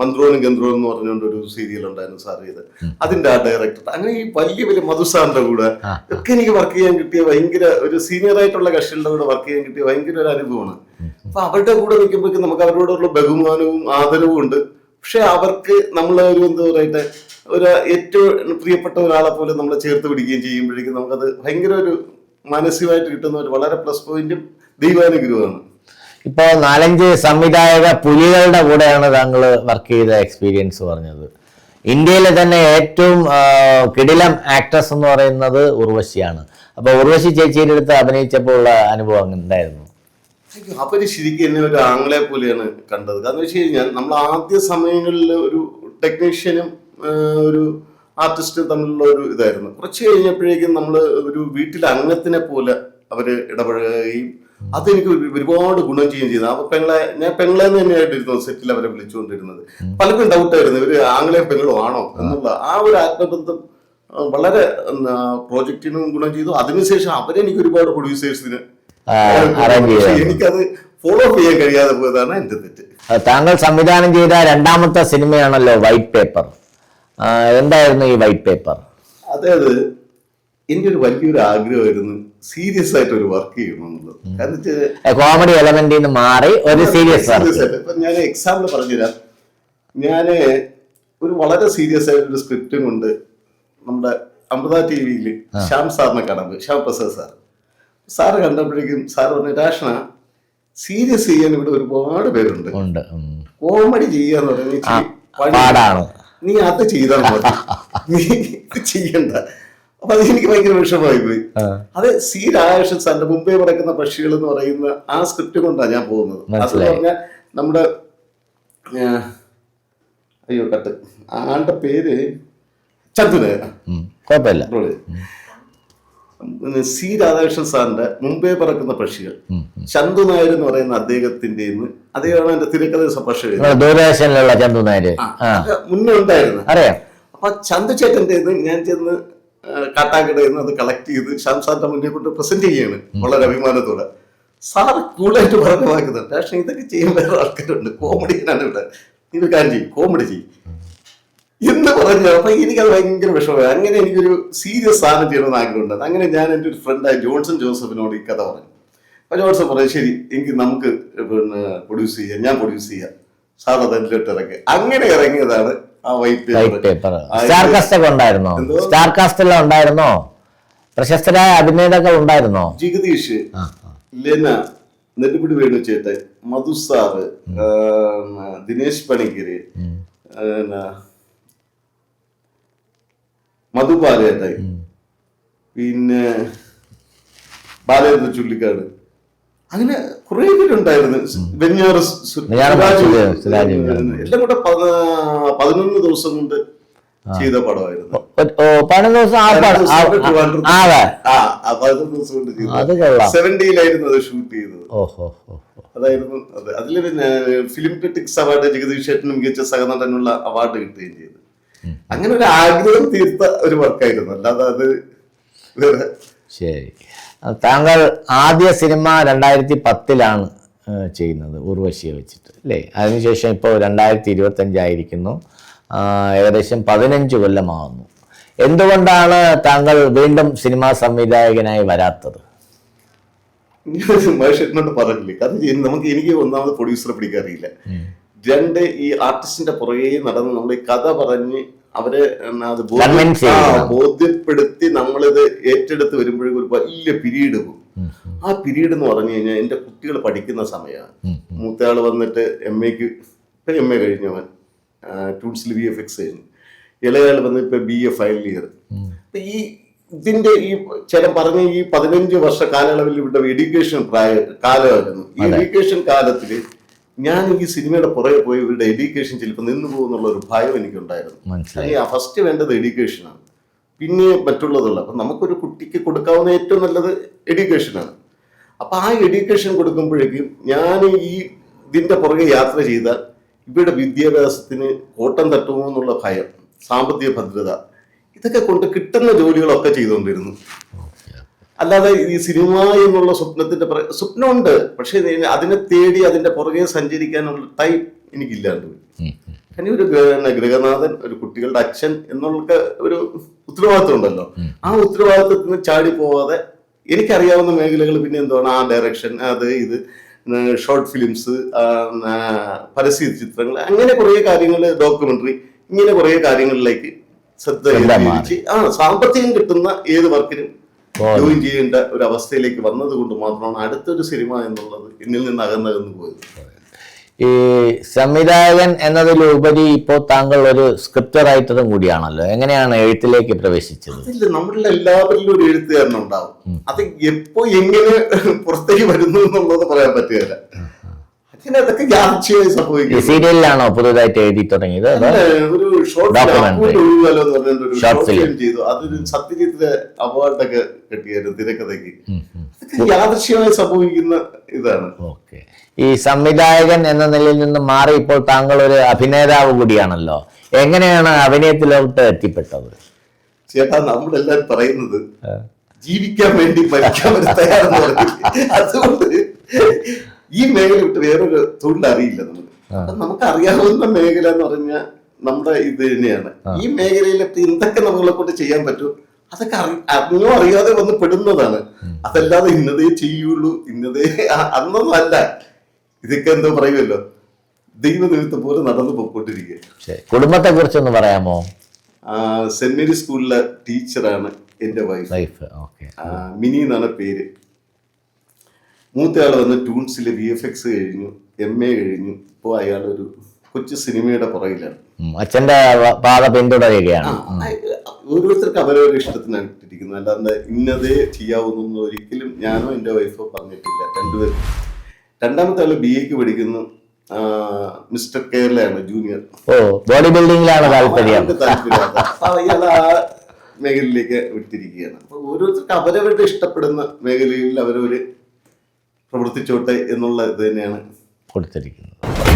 മന്ത്രോനും ഗന്ത്രോനും എന്ന് പറഞ്ഞുകൊണ്ട് ഒരു സീരിയൽ ഉണ്ടായിരുന്നു സാർ ചെയ്ത് അതിന്റെ ആ ഡയറക്ടർ അങ്ങനെ ഈ വലിയ വലിയ മധു സാറിന്റെ കൂടെ ഒക്കെ എനിക്ക് വർക്ക് ചെയ്യാൻ കിട്ടിയ ഭയങ്കര ഒരു സീനിയർ ആയിട്ടുള്ള കക്ഷികളുടെ കൂടെ വർക്ക് ചെയ്യാൻ കിട്ടിയ ഭയങ്കര ഒരു അനുഭവമാണ്. അപ്പൊ അവരുടെ കൂടെ നിൽക്കുമ്പോഴേക്കും നമുക്ക് അവരോടുള്ള ബഹുമാനവും ആദരവും ഉണ്ട്. പക്ഷെ അവർക്ക് നമ്മൾ ഒരു എന്താ പറയട്ടെ ഒരു ഏറ്റവും പ്രിയപ്പെട്ട ഒരാളെ പോലെ നമ്മൾ ചേർത്ത് പിടിക്കുകയും ചെയ്യുമ്പോഴേക്കും നമുക്കത് ഭയങ്കര ഒരു മാനസികമായിട്ട് കിട്ടുന്ന ഒരു വളരെ പ്ലസ് പോയിന്റും ദൈവാനുഗ്രഹമാണ് ഇപ്പോ നാലഞ്ച് സംവിധായക പുലികളുടെ കൂടെയാണ് താങ്കൾ വർക്ക് ചെയ്ത എക്സ്പീരിയൻസ് പറഞ്ഞത്. ഇന്ത്യയിലെ തന്നെ ഏറ്റവും കിടിലം ആക്ട്രസ് എന്ന് പറയുന്നത് ഉർവശിയാണ്. അപ്പോൾ ഉർവശി ചേച്ചിയുടെ അടുത്ത് അഭിനയിച്ചപ്പോൾ ഉള്ള അനുഭവം ഉണ്ടായിരുന്നു അയ്യോ, അവർ ശരിക്കും എന്നെ ഒരു ആംഗ്ലയെ പോലെയാണ് കണ്ടത്. കാരണം വെച്ച് കഴിഞ്ഞാൽ നമ്മൾ ആദ്യ സമയങ്ങളിൽ ഒരു ടെക്നീഷ്യനും ഒരു ആർട്ടിസ്റ്റും തമ്മിലുള്ള ഒരു ഇതായിരുന്നു. കുറച്ച് കഴിഞ്ഞപ്പോഴേക്കും നമ്മൾ ഒരു വീട്ടിലെ അംഗത്തിനെ പോലെ അവർ ഇടപഴകുകയും അതെനിക്ക് ഒരുപാട് ഗുണം ചെയ്യുകയും ചെയ്തു. അപ്പൊ പെങ്ങളെ ഞാൻ പെങ്ങളെ തന്നെയായിട്ടിരുന്നു സെറ്റിൽ അവരെ വിളിച്ചുകൊണ്ടിരുന്നത്. പലർക്കും ഡൗട്ടായിരുന്നു ഇവർ ആംഗ്ലയും പെങ്ങളോ ആണോ എന്നുള്ള ആ ഒരു ആത്മബന്ധം വളരെ പ്രോജക്റ്റിനും ഗുണം ചെയ്തു. അതിനുശേഷം അവരെനിക്ക് ഒരുപാട് പ്രൊഡ്യൂസേഴ്സിന് അറേഞ്ച് ചെയ്തത് എനിക്കത് ഫോളോ അപ്പ് ചെയ്യാൻ കഴിയാതെ പോയതാണ് എന്റെ തെറ്റ്. താങ്കൾ സംവിധാനം ചെയ്ത രണ്ടാമത്തെ സിനിമയാണല്ലോ വൈറ്റ് പേപ്പർ എന്തായിരുന്നു ഈ വൈറ്റ് പേപ്പർ അതായത് എന്റെ ഒരു വലിയൊരു ആഗ്രഹമായിരുന്നു സീരിയസ് ആയിട്ട് ഒരു വർക്ക് ചെയ്യണം എന്നുള്ളത് കോമഡി എലമെന്റിൽ നിന്ന് മാറി ഒരു സീരിയസ് ഇപ്പൊ ഞാൻ എക്സാമ്പിൾ പറഞ്ഞുതരാം. ഞാൻ ഒരു വളരെ സീരിയസ് ആയിട്ട് ഒരു സ്ക്രിപ്റ്റും കൊണ്ട് നമ്മുടെ അമൃത ടി വിയിൽ ശ്യാം സാറിനെ കാണാൻ പോയി. ശ്യാം പ്രസാദ് സാർ സാറ് കണ്ടപ്പോഴേക്കും സാർ പറഞ്ഞ രാഷ്ണ സീരിയസ് ചെയ്യാൻ ഇവിടെ ഒരുപാട് പേരുണ്ട്. ഉണ്ട്. കോമഡി ചെയ്യാന്ന് പറയുന്നത് നീ അത് ചെയ്താൽ മതി. നീ ഇത് ചെയ്യണ്ട. അപ്പൊ അത് എനിക്ക് ഭയങ്കര വിഷമമായി പോയി. അത് സി രാജേഷൻ സാറിന്റെ മുമ്പേ പറക്കുന്ന പക്ഷികൾ എന്ന് പറയുന്ന ആ സ്ക്രിപ്റ്റ് കൊണ്ടാണ് ഞാൻ പോകുന്നത്. അത്. പറഞ്ഞാൽ നമ്മുടെ അയ്യോ കട്ട്. ആളുടെ പേര് ചന്ദ്രനായ കുഴപ്പമില്ല. സി രാധാകൃഷ്ണൻ സാറിന്റെ മുമ്പേ പറക്കുന്ന പക്ഷികൾ. ചന്തു നായർ എന്ന് പറയുന്ന അദ്ദേഹത്തിന്റെ അദ്ദേഹമാണ് എന്റെ തിരക്കഥ പക്ഷി ദൂരദർശനിലുള്ള ചന്തു നായർ. മുന്നേ ഉണ്ടായിരുന്നു. അറിയാം. അപ്പൊ ചന്തു ചേട്ടന്റെ ഞാൻ ചെന്ന് കാട്ടാക്കടയിൽ നിന്ന് അത് കളക്ട് ചെയ്ത് ശ്യാം സാറിന്റെ മുന്നിൽ കൊണ്ട് പ്രസന്റ് ചെയ്യാണ് വളരെ അഭിമാനത്തോടെ. സാർ കൂളായിട്ട് പറഞ്ഞു വാക്കുന്നുണ്ട് പക്ഷെ ഇതൊക്കെ ചെയ്യാൻ വേറെ ആൾക്കാരുണ്ട്. കോമഡിയാണ് ഇവിടെ ഒരു കാര്യം ചെയ്യും. കോമഡി ചെയ്യും. എന്ന് പറഞ്ഞു? അപ്പൊ എനിക്കത് ഭയങ്കര വിഷമമായി. അങ്ങനെ എനിക്കൊരു സീരിയസ് സാധനം ചെയ്യണമെന്ന് ആഗ്രഹമുണ്ട്. അങ്ങനെ ഞാൻ എന്റെ ഒരു ഫ്രണ്ടായ ജോൺസൺ ജോസഫിനോട് ഈ കഥ പറഞ്ഞു. അപ്പൊ ജോൺസൺ പറഞ്ഞു ശരി എനിക്ക് നമുക്ക് പിന്നെ പ്രൊഡ്യൂസ് ചെയ്യാം. ഞാൻ പ്രൊഡ്യൂസ് ചെയ്യാം. സാർ അത് അതിലോട്ട് ഇറങ്ങി അങ്ങനെ ഇറങ്ങിയതാണ് ആ വൈറ്റ് പേപ്പർ സ്റ്റാർ കാസ്റ്റ് ഒക്കെ ഉണ്ടായിരുന്നോ? സ്റ്റാർ കാസ്റ്റ് എല്ലാം ഉണ്ടായിരുന്നോ? പ്രശസ്തരായ അഭിനേതാക്കൾ ഉണ്ടായിരുന്നോ? ജഗദീഷ് ലെന നെടുപിടി വേണുചേട്ടൻ മധു സാറ് ആ, ദിനേശ് പണിക്കര് മധു ബാലേട്ടൻ പിന്നെ ബാലേന്ദ്ര ചുള്ളിക്കാട്. അങ്ങനെ കുറെ പേരുണ്ടായിരുന്നു. എല്ലാം കൂടെ പതിനൊന്ന് ദിവസം കൊണ്ട് ചെയ്ത പടമായിരുന്നു. പതിനൊന്ന് ദിവസം ദിവസം കൊണ്ട് സെവന്റിയിലായിരുന്നു അത്. ഷൂട്ട് ചെയ്തത്. അതായിരുന്നു അത്. അതിൽ പിന്നെ ഫിലിം ക്രിറ്റിക്സ് അവാർഡ് ജഗദീഷ് ചേട്ടന് മികച്ച സഹനടനുള്ള അവാർഡ് കിട്ടുകയും ചെയ്തു. അങ്ങനെ ഒരു ആഗ്രഹം തീർത്ത ഒരു വർക്കായിരുന്നു. അല്ലാതെ അത് ശരി. താങ്കൾ ആദ്യ സിനിമ രണ്ടായിരത്തി പത്തിലാണ് ചെയ്യുന്നത് ഉർവശിയെ വെച്ചിട്ട് അല്ലേ? അതിനുശേഷം ഇപ്പോൾ രണ്ടായിരത്തി ഇരുപത്തി അഞ്ചായിരിക്കുന്നു ഏകദേശം പതിനഞ്ച് കൊല്ലമാകുന്നു എന്തുകൊണ്ടാണ് താങ്കൾ വീണ്ടും സിനിമാ സംവിധായകനായി വരാത്തത്? മഹേഷേട്ടനോട് പറഞ്ഞില്ലേ കാരണം നമുക്ക് എനിക്ക് ഒന്നാമത് പ്രൊഡ്യൂസറെ പിടിക്കാറിയില്ല രണ്ട് ഈ ആർട്ടിസ്റ്റിന്റെ പുറകെ നടന്ന് നമ്മൾ ഈ കഥ പറഞ്ഞ് അവരെ അത്. ബോധ്യപ്പെടുത്തി നമ്മളിത് ഏറ്റെടുത്ത് വരുമ്പോഴേക്കും ഒരു വലിയ പിരീഡ് പോകും. ആ പിരീഡ് എന്ന് പറഞ്ഞു കഴിഞ്ഞാൽ എന്റെ കുട്ടികൾ പഠിക്കുന്ന സമയമാണ്. മൂത്തയാൾ വന്നിട്ട് എം എക്ക് ഇപ്പൊ എം എ കഴിഞ്ഞവൻ ടൂൾസിൽ ബി എഫ് എക്സ് കഴിഞ്ഞു. ഇളയാൾ വന്ന് ഇപ്പൊ ബി എ ഫൈനൽ ഇയർ അപ്പൊ ഈ ഇതിന്റെ ഈ ചില പറഞ്ഞ ഈ പതിനഞ്ച് വർഷ കാലയളവിൽ ഇവിടെ എഡ്യൂക്കേഷൻ പ്രായ കാലമായിരുന്നു. ഈ എഡ്യൂക്കേഷൻ കാലത്തിൽ ഞാൻ ഈ സിനിമയുടെ പുറകെ പോയി ഇവരുടെ എഡ്യൂക്കേഷൻ ചിലപ്പോൾ നിന്നു പോകുന്നുള്ള ഒരു ഭയം എനിക്കുണ്ടായിരുന്നു. ആ ഫസ്റ്റ് വേണ്ടത് എഡ്യൂക്കേഷനാണ് പിന്നെ മറ്റുള്ളതുള്ള അപ്പം നമുക്കൊരു കുട്ടിക്ക് കൊടുക്കാവുന്ന ഏറ്റവും നല്ലത് എഡ്യൂക്കേഷനാണ് അപ്പം ആ എഡ്യൂക്കേഷൻ കൊടുക്കുമ്പോഴേക്കും ഞാൻ ഈ ഇതിന്റെ പുറകെ യാത്ര ചെയ്താൽ ഇവരുടെ വിദ്യാഭ്യാസത്തിന് കോട്ടം തട്ടുമോ എന്നുള്ള ഭയം സാമ്പത്തിക ഭദ്രത ഇതൊക്കെ കൊണ്ട് കിട്ടുന്ന ജോലികളൊക്കെ ചെയ്തുകൊണ്ടിരുന്നു. അല്ലാതെ ഈ സിനിമ എന്നുള്ള സ്വപ്നത്തിന്റെ സ്വപ്നമുണ്ട്. പക്ഷേ അതിനെ തേടി അതിന്റെ പുറകെ സഞ്ചരിക്കാനുള്ള ടൈം എനിക്കില്ലാണ്ട് പോയി. കാരണം ഒരു ഗൃഹ- ഗൃഹനാഥൻ ഒരു കുട്ടികളുടെ അച്ഛൻ എന്നുള്ള ഒരു ഉത്തരവാദിത്വം ഉണ്ടല്ലോ ആ ഉത്തരവാദിത്വത്തിൽ നിന്ന് ചാടി പോവാതെ എനിക്കറിയാവുന്ന മേഖലകൾ പിന്നെ എന്താണ് ആ ഡയറക്ഷൻ അത് ഇത് ഷോർട്ട് ഫിലിംസ് പരസ്യ ചിത്രങ്ങൾ അങ്ങനെ കുറേ കാര്യങ്ങൾ ഡോക്യുമെന്ററി ഇങ്ങനെ കുറേ കാര്യങ്ങളിലേക്ക് ശ്രദ്ധ കേന്ദ്രീകരിച്ച് ആ സാമ്പത്തികം കിട്ടുന്ന ഏത് വർക്കിനും. ജോയിൻ ചെയ്യേണ്ട ഒരു അവസ്ഥയിലേക്ക് വന്നത് കൊണ്ട് മാത്രമാണ് അടുത്തൊരു സിനിമ എന്നുള്ളത് ഇന്നിൽ നിന്ന് അകന്നകന്ന് പോയത്. ഈ സംവിധായകൻ എന്നതിലുപരി ഇപ്പോൾ താങ്കൾ ഒരു സ്ക്രിപ്റ്റ് റൈറ്ററും കൂടിയാണല്ലോ. എങ്ങനെയാണ് എഴുത്തിലേക്ക് പ്രവേശിച്ചത്? അതില്ല നമ്മളിൽ എല്ലാവരിലും ഒരു എഴുത്തുകാരനുണ്ടാവും അത് എപ്പോ എങ്ങനെ പുറത്തേക്ക് വരുന്നു എന്നുള്ളത് പറയാൻ പറ്റുകയില്ല. പിന്നെ അതൊക്കെ യാദൃച്ഛികമായി സംഭവിക്കും. സീരിയലിലാണോ പുതുതായിട്ട് എഴുതി തുടങ്ങിയത്? ഒരു ഷോർട്ട് ഫിലിം ചെയ്തു. അതൊരു സത്യജിത്ത് അവാർഡൊക്കെ കിട്ടിയായിരുന്നു തിരക്കഥയ്ക്ക്. യാദൃശ്യമായി സംഭവിക്കുന്ന ഇതാണ്. ഓക്കെ. ഈ സംവിധായകൻ എന്ന നിലയിൽ നിന്ന് മാറി ഇപ്പോൾ താങ്കൾ ഒരു അഭിനേതാവ് കൂടിയാണല്ലോ. എങ്ങനെയാണ് അഭിനയത്തിലോട്ട് എത്തിപ്പെട്ടത്? ചേട്ടാ നമ്മളെല്ലാരും പറയുന്നത് ജീവിക്കാൻ വേണ്ടി മരിക്കാൻ വരെ തയ്യാറെന്ന് പറഞ്ഞില്ലേ? അതുകൊണ്ട് ഈ മേഖല വിട്ട് വേറൊരു തൊഴിൽ അറിയില്ല നമുക്ക് നമുക്ക് അറിയാവുന്ന മേഖല എന്ന് പറഞ്ഞാൽ നമ്മുടെ ഇത് തന്നെയാണ്. ഈ മേഖലയിൽ എന്തൊക്കെ നമ്മളെ കൊണ്ട് ചെയ്യാൻ പറ്റും? അതൊക്കെ അറി- അറിഞ്ഞോ അറിയാതെ വന്ന് പെടുന്നതാണ്. അതല്ലാതെ ഇന്നതേ ചെയ്യുള്ളൂ ഇന്നതേ അന്നൊന്നും അല്ല. ഇതൊക്കെ എന്തോ പറയുമല്ലോ? ദൈവനിമിത്തം പോലെ നടന്നു പോയിക്കൊണ്ടിരിക്കുക. കുടുംബത്തെ കുറിച്ചൊന്ന് പറയാമോ? സെന്റ് മേരി സ്കൂളിലെ ടീച്ചറാണ് എന്റെ വൈഫ് മിനി എന്നാണ് പേര്. മൂത്തയാൾ വന്ന് ടൂൺസിൽ വി എഫ് എക്സ് കഴിഞ്ഞു എം എ കഴിഞ്ഞു. ഇപ്പോൾ അയാൾ ഒരു കൊച്ചു സിനിമയുടെ പുറകിലാണ്. അച്ഛന്റെ പാത പിന്തുടരുകയാണ്. ഓരോരുത്തർക്ക് അവരവരുടെ ഇഷ്ടത്തിന് ഇട്ടിരിക്കുന്നത് അല്ലാതെ ഇന്നതേ ചെയ്യാവുന്ന ഒരിക്കലും ഞാനോ എന്റെ വൈഫോ പറഞ്ഞിട്ടില്ല. രണ്ടുപേരും രണ്ടാമത്തെ ആൾ ബി എക്ക് പഠിക്കുന്നു. മിസ്റ്റർ കേരളയാണ് ജൂനിയർ. ഓ ബോഡി ബിൽഡിംഗിലാണ് താല്പര്യം. അയാൾ ആ മേഖലയിലേക്ക് വിട്ടിരിക്കുകയാണ്. അപ്പൊ ഓരോരുത്തർക്ക് അവരവരുടെ ഇഷ്ടപ്പെടുന്ന മേഖലയിൽ അവരവര് പ്രവർത്തിച്ചോട്ടെ എന്നുള്ള ഇത് തന്നെയാണ് കൊടുത്തിരിക്കുന്നത്.